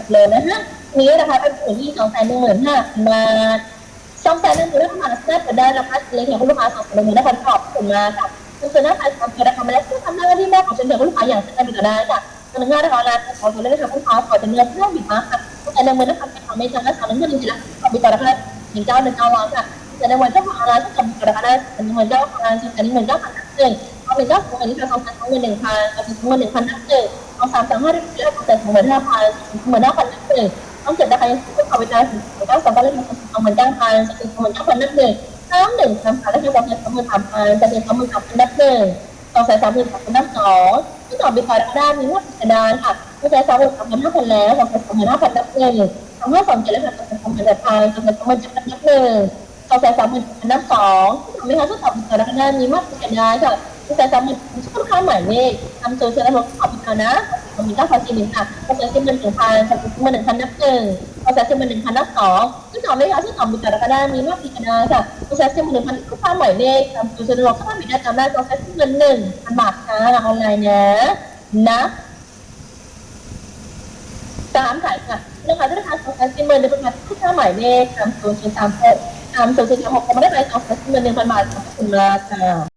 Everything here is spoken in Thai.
ดเลยนะฮะนี้นะคะเป็นส่วนที่สองแสนหนึ่งหมื่นห้ามาสองแสนหนึ่งหมื่นห้าพันบาทเปิดได้นะคะเล็กของคุณลูกค้าสองแสนหนึ่งหมื่นห้าพันขอบคุณมาค่ะคุณเซนนะคะทำเกิดราคามาแล้วซึ่งทำหน้าที่แรกของเชนเดอร์คุณลูกค้าอย่างเช่นกันได้ค่ะตัวหนึ่งห้านะคะร้านขอตัวเลขนะคะคุณลูกค้าขอจะเนื้อเพื่อบิดมาค่ะแต่ในมือนะคะเป็นของไม่จังและสามหนึ่งหมื่นจริงๆแล้วขอบิดต่อราคาหนึ่งเก้าหนึ่งเก้าร้อยค่ะแต่ในวันเจ้าของร้านก็ขอบิดต่อราคาได้หนึ่งหมื่นเก้าพันจริงๆอันนี้หมื่นเก้าพันหนึ่งเอาเป็นเก้าสองอันนี้คือสองแสนสองหมื่นหนึ่งพันเอาเป็นสองหมื่นหนึ่งพันนับหนึ่ง เอาสามสามห้าได้เลือกสองแสนสองหมื่นห้าพันสองหมื่นห้าพันนับหนึ่งต้องเจ็ดนะคะยังต้องขอบิดต่อเก้าสองพันเลขสองหมื่นเก้าพันสองหมื่นเก้าพันนับหนึ่งน้ำหนึ่งสามพันและคือสองแสนสองหมื่นสามพันจะเป็นสองหมื่นสามพันนับหนึ่งสองแสนสามหมื่นสามพันนับสองที่ต่อบิตคอยน์ได้มีงวดกระดานค่ะสองแสนสามหมื่นสามพันห้าพันแล้วสองแสนสามหมื่นห้าพันนับหนึ่งสองห้าสองเจ็ดและสองแสนสามหมื่นแปดพันสองแสนสามหมื่นเจ็ดพันนับหนึ่งสองแสนสามหมื่นพันนับสองที่ต่อไม่ค่ะที่ต่อบิตคอยน์ได้มีมากกระดานค่ะสองแสนสามหมื่นค่อนข้างหมายเลขทำโซเชียลและลดขอบคอยน์นะ มื่นเก้าพันสี่หนึ่งค่ะสองแสนสี่หมื่นหนึ่งพันสองแสนสี่หมื่นหนึ่งพันนับหนึ่งสองแสนสี่หมื่นหนึ่งพันนับสองที่ต่อไม่ค่ะที่ต่อบิตคอยน์ได้มีมากกระดานค่ะสองแสนสี่หมื่นหนึ่งพันค่อนข้างหมายเลขทำโซเชียลและลดข้อบิตได้จำได้สองแสนสี่หนหนึ่งพันบาทค่ะออนไลน์นะนะสามสายค่ะนะคะธนาคารสองแสนสี่หมื่นหนึ่งพันบาทค่อนข้างหมายเลขทำโซเชียลสามหกทำโซเชียลหกก็ไม่ได้ไปสองแสนสี่หมื่นหนึ่งพันบาทขอบคุณมากค่ะ